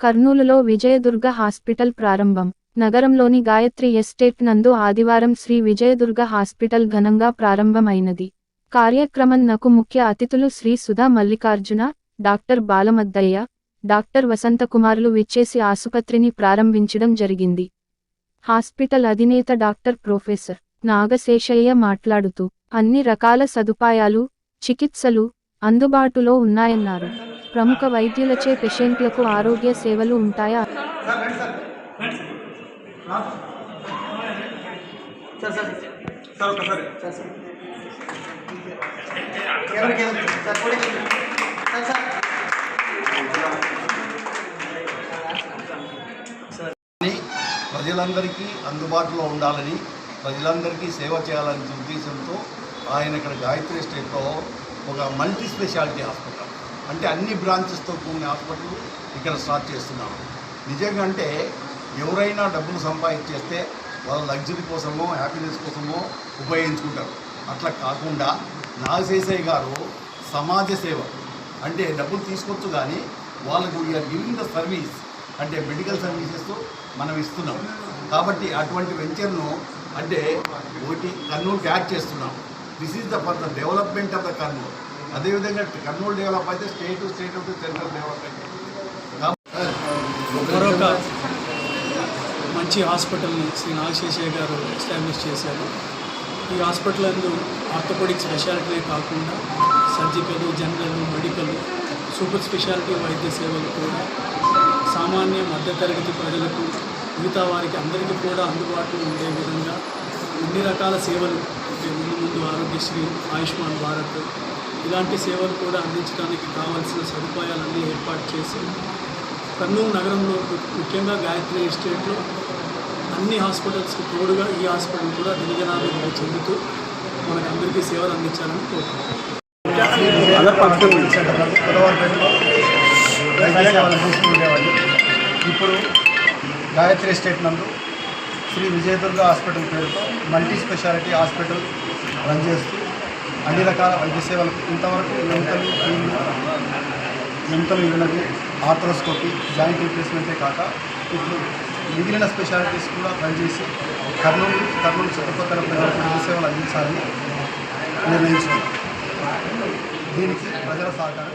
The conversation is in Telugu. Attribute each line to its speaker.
Speaker 1: కర్నూలులో విజయదుర్గ హాస్పిటల్ ప్రారంభం. నగరంలోని గాయత్రి ఎస్టేట్ నందు ఆదివారం శ్రీ విజయదుర్గ హాస్పిటల్ ఘనంగా ప్రారంభమైనది. కార్యక్రమంనకు ముఖ్య అతిథులు శ్రీ సుధా మల్లికార్జున డాక్టర్ బాలమద్దయ్య డాక్టర్ వసంతకుమారులు విచ్చేసి ఆసుపత్రిని ప్రారంభించడం జరిగింది. హాస్పిటల్ అధినేత డాక్టర్ ప్రొఫెసర్ నాగశేషయ్య మాట్లాడుతూ అన్ని రకాల సదుపాయాలు చికిత్సలు అందుబాటులో ఉన్నాయన్నారు. ప్రముఖ వైద్యులచే పేషెంట్లకు ఆరోగ్య సేవలు ఉంటాయా?
Speaker 2: Sir sir. సార్ ఒకసారి సార్ సార్. ఎవరికి సార్. కూడా సార్ సార్
Speaker 3: అని ప్రజలందరికీ అందుబాటులో ఉండాలని ప్రజలందరికీ సేవ చేయాలనే ఉద్దేశంతో ఆయన ఇక్కడ గాయత్రి స్టేట్లో ఒక మల్టీ స్పెషాలిటీ హాస్పిటల్ అంటే అన్ని బ్రాంచెస్తో కూడిన హాస్పిటల్ ఇక్కడ స్టార్ట్ చేస్తున్నాము నిజంగా అంటే ఎవరైనా డబ్బులు సంపాదించేస్తే వాళ్ళ లగ్జరీ కోసమో హ్యాపీనెస్ కోసమో ఉపయోగించుకుంటారు. అట్లా కాకుండా నాగశేషయ్య గారు సమాజ సేవ అంటే డబ్బులు తీసుకోవచ్చు కానీ వాళ్ళకు వీఆర్ గివింగ్ ద సర్వీస్ అంటే మెడికల్ సర్వీసెస్ మనం ఇస్తున్నాం. కాబట్టి అటువంటి వెంచర్ను అంటే ఒకటి కర్నూలు యాడ్ చేస్తున్నాం. This is the for the development of the Kurnool. అదేవిధంగా కర్నూలు డెవలప్ అయితే state state of central develop అయితే.
Speaker 4: మరొక మంచి హాస్పిటల్ని శ్రీ నాగశేషయ్య గారు ఎస్టాబ్లిష్ చేశారు. ఈ హాస్పిటల్ అందు ఆర్థోపెడిక్ స్పెషాలిటీనే కాకుండా surgical general medical super speciality వైద్య సేవలు కూడా సామాన్య మధ్యతరగతి ప్రజలకు మిగతా వారికి అందరికీ కూడా అందుబాటులో ఉండే విధంగా అన్ని రకాల సేవలు ముందు ముందు ఆరోగ్యశ్రీ ఆయుష్మాన్ భారత్ ఇలాంటి సేవలు కూడా అందించడానికి కావాల్సిన సదుపాయాలన్నీ ఏర్పాటు చేసి కర్నూలు నగరంలో ముఖ్యంగా గాయత్రి ఎస్టేట్లో అన్ని హాస్పిటల్స్కి తోడుగా ఈ హాస్పిటల్ కూడా దినజనాభివృద్ధి చెందుతూ మనకు అందరికీ సేవలు అందించాలని కోరుకుంటున్నాను
Speaker 2: ఉండేవాళ్ళు ఇప్పుడు గాయత్రి ఎస్టేట్ నందు శ్రీ విజయదుర్గ హాస్పిటల్ పేరుతో మల్టీ స్పెషాలిటీ హాస్పిటల్ రన్ చేస్తూ అన్ని రకాల వైద్య సేవలకు ఇంతవరకు ఎంతలు కీళ్ళు ఎంతలు ఇవ్వనది ఆర్థరోస్కోపీ జాయింట్ రీప్లేస్మెంటే కాక ఇప్పుడు మిగిలిన స్పెషాలిటీస్ కూడా పనిచేసి కర్నూలు కర్నూలు చుట్టుపక్కల ప్రజలకు వైద్య సేవలు అందించాలని నిర్ణయించుకున్నాం. దీనికి ప్రజల సహకారం